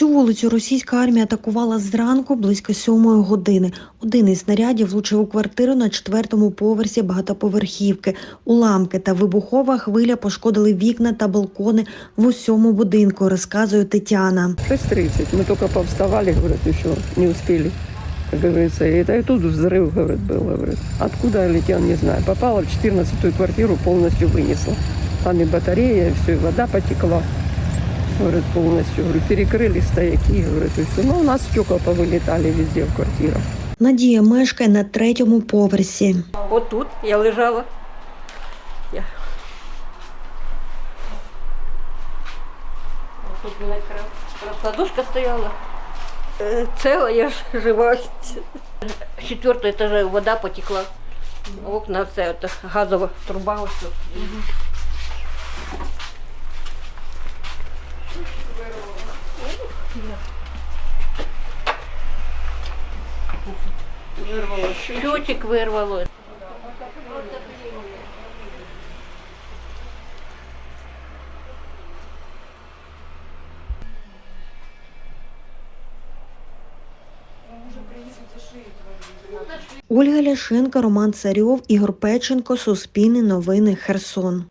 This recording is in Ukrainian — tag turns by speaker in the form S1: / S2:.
S1: Цю вулицю російська армія атакувала зранку близько сьомої години. Один із снарядів влучив у квартиру на четвертому поверсі багатоповерхівки. Уламки та вибухова хвиля пошкодили вікна та балкони в усьому будинку, розказує Тетяна.
S2: 6.30. Мы только повставали, говорят, еще не успели, как говорится. И это и тут взрыв, говорит, был, говорит. Откуда летел, не знаю. Попала в 14-ю квартиру, полностью вынесла. Там и батарея, и все, и вода потекла. Говорит, полностью. Говорю, перекрыли стояки, говорит, и все. Ну, у нас стекла повылетали везде в квартирах.
S1: Надія мешкає на третьому поверсі.
S3: От тут я лежала. Я. Тут у мене якраз стояла. Е, Ціла, я ж жива. З четвертого етажа вода потекла. Окна, це газова труба. Ось. Щотик вирвало.
S1: Ольга Ляшенко, Роман Царьов, Ігор Печенко, Суспільне новини, Херсон.